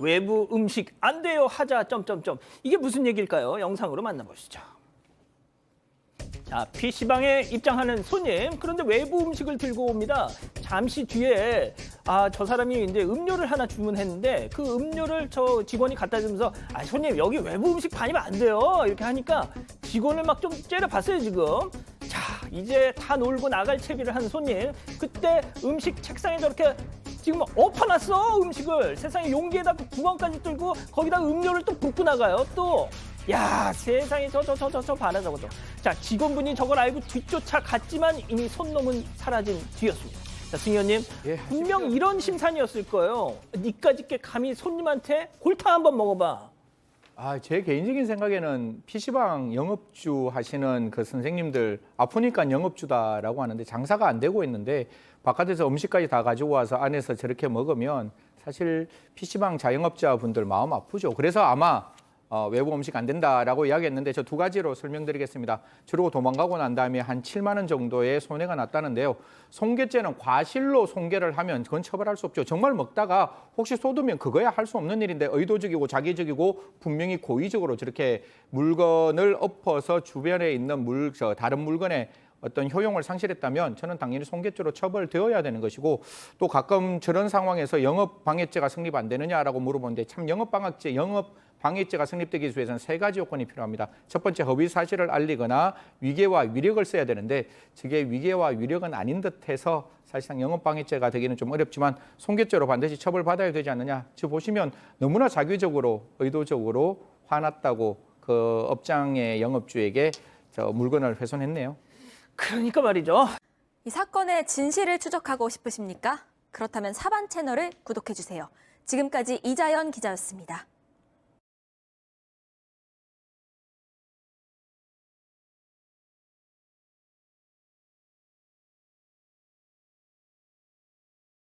외부 음식 안 돼요 하자 점점점 이게 무슨 얘기일까요? 영상으로 만나보시죠. 자, PC방에 입장하는 손님. 그런데 외부 음식을 들고 옵니다. 잠시 뒤에 아, 저 사람이 이제 음료를 하나 주문했는데 그 음료를 저 직원이 갖다 주면서 아, 손님 여기 외부 음식 반입 안 돼요. 이렇게 하니까 직원을 막 좀 째려봤어요, 지금. 자, 이제 다 놀고 나갈 채비를 한 손님. 그때 음식 책상에 저렇게 지금 엎어놨어 음식을. 세상에 용기에다 구멍까지 뚫고 거기다 음료를 또 붓고 나가요 또. 야 세상에 저 저 저 저 저 봐라 저거 자 직원분이 저걸 알고 뒤쫓아 갔지만 이미 손놈은 사라진 뒤였습니다. 자 승현님 예, 분명 이런 심산이었을 거예요. 니까짓 게 감히 손님한테 골탕 한번 먹어봐 아, 제 개인적인 생각에는 PC방 영업주 하시는 그 선생님들 아프니까 영업주다라고 하는데 장사가 안 되고 있는데 바깥에서 음식까지 다 가지고 와서 안에서 저렇게 먹으면 사실 PC방 자영업자분들 마음 아프죠. 그래서 아마 어, 외부 음식 안 된다라고 이야기했는데 저 두 가지로 설명드리겠습니다. 저러고 도망가고 난 다음에 한 7만 원 정도의 손해가 났다는데요. 손괴죄는 과실로 손괴를 하면 그건 처벌할 수 없죠. 정말 먹다가 혹시 쏟으면 그거야 할 수 없는 일인데 의도적이고 자기적이고 분명히 고의적으로 저렇게 물건을 엎어서 주변에 있는 물, 저 다른 물건에 어떤 효용을 상실했다면 저는 당연히 손괴죄로 처벌되어야 되는 것이고 또 가끔 저런 상황에서 영업 방해죄가 성립 안 되느냐라고 물어보는데 참 영업 방해죄 영업 방해죄가 성립되기 위해서는 세 가지 요건이 필요합니다. 첫 번째 허위 사실을 알리거나 위계와 위력을 써야 되는데 저게 위계와 위력은 아닌 듯해서 사실상 영업 방해죄가 되기는 좀 어렵지만 손괴죄로 반드시 처벌받아야 되지 않느냐. 지금 보시면 너무나 자기적으로 의도적으로 화났다고 그 업장의 영업주에게 저 물건을 훼손했네요. 그러니까 말이죠 이 사건의 진실을 추적하고 싶으십니까? 그렇다면 사반 채널을 구독해 주세요. 지금까지 이자연 기자였습니다.